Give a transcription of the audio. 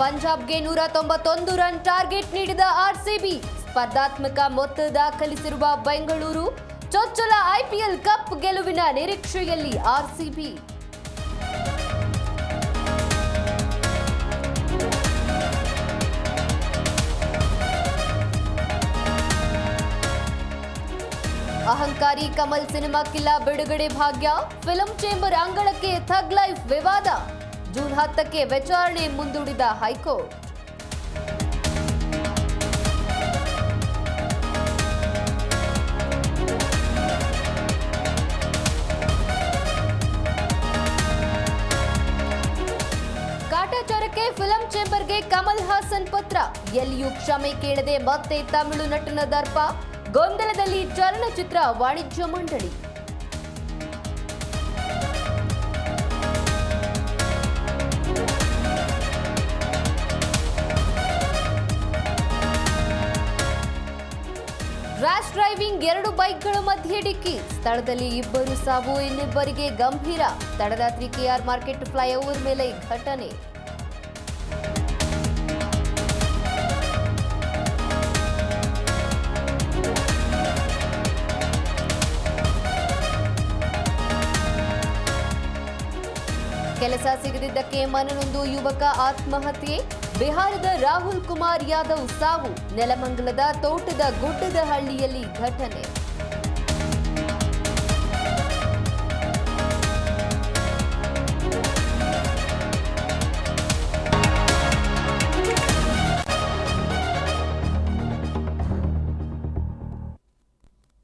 ಪಂಜಾಬ್ಗೆ ನೂರ ತೊಂಬತ್ತೊಂದು run target ನೀಡಿದ ಆರ್ಸಿಬಿ. ಸ್ಪರ್ಧಾತ್ಮಕ ಮೊತ್ತ ದಾಖಲಿಸಿರುವ ಬೆಂಗಳೂರು ಚೊಚ್ಚಲ ಐಪಿಎಲ್ ಕಪ್ ಗೆಲುವಿನ ನಿರೀಕ್ಷೆಯಲ್ಲಿ ಆರ್ಸಿಬಿ. ಅಹಂಕಾರಿ ಕಮಲ್ ಸಿನಿಮಾ ಕಿಲ್ಲ ಬಿಡುಗಡೆ ಭಾಗ್ಯ. ಫಿಲಂ ಚೇಂಬರ್ ಅಂಗಳಕ್ಕೆ ಥಗ್ ಲೈಫ್ ವಿವಾದ. ಜೂನ್ ಹತ್ತಕ್ಕೆ ವಿಚಾರಣೆ ಮುಂದೂಡಿದ ಹೈಕೋರ್ಟ್. ಕಾಟಾಚಾರಕ್ಕೆ ಫಿಲಂ ಚೇಂಬರ್ಗೆ ಕಮಲ್ ಹಾಸನ್ ಪತ್ರ. ಎಲ್ಲಿಯೂ ಕ್ಷಮೆ ಕೇಳದೆ ಮತ್ತೆ ತಮಿಳು ನಟನ ದರ್ಪ. ಗೊಂದಲದಲ್ಲಿ ಚಲನಚಿತ್ರ ವಾಣಿಜ್ಯ ಮಂಡಳಿ. ಡ್ರೈವಿಂಗ್ ಎರಡು ಬೈಕ್ಗಳ ಮಧ್ಯೆ ಡಿಕ್ಕಿ. ಸ್ಥಳದಲ್ಲಿ ಇಬ್ಬರು ಸಾವು, ಇನ್ನಿಬ್ಬರಿಗೆ ಗಂಭೀರ. ತಡರಾತ್ರಿ ಕೆಆರ್ ಮಾರ್ಕೆಟ್ ಫ್ಲೈಓವರ್ ಮೇಲೆ ಘಟನೆ. ಕೆಲಸ ಸಿಗದಿದ್ದಕ್ಕೆ ಮನನೊಂದು ಯುವಕ ಆತ್ಮಹತ್ಯೆ. ಬಿಹಾರದ ರಾಹುಲ್ ಕುಮಾರ್ ಯಾದವ್ ಸಾವು ನೆಲಮಂಗಲದ ತೋಟದ ಗುಡ್ಡದ ಹಳ್ಳಿಯಲ್ಲಿ ಘಟನೆ.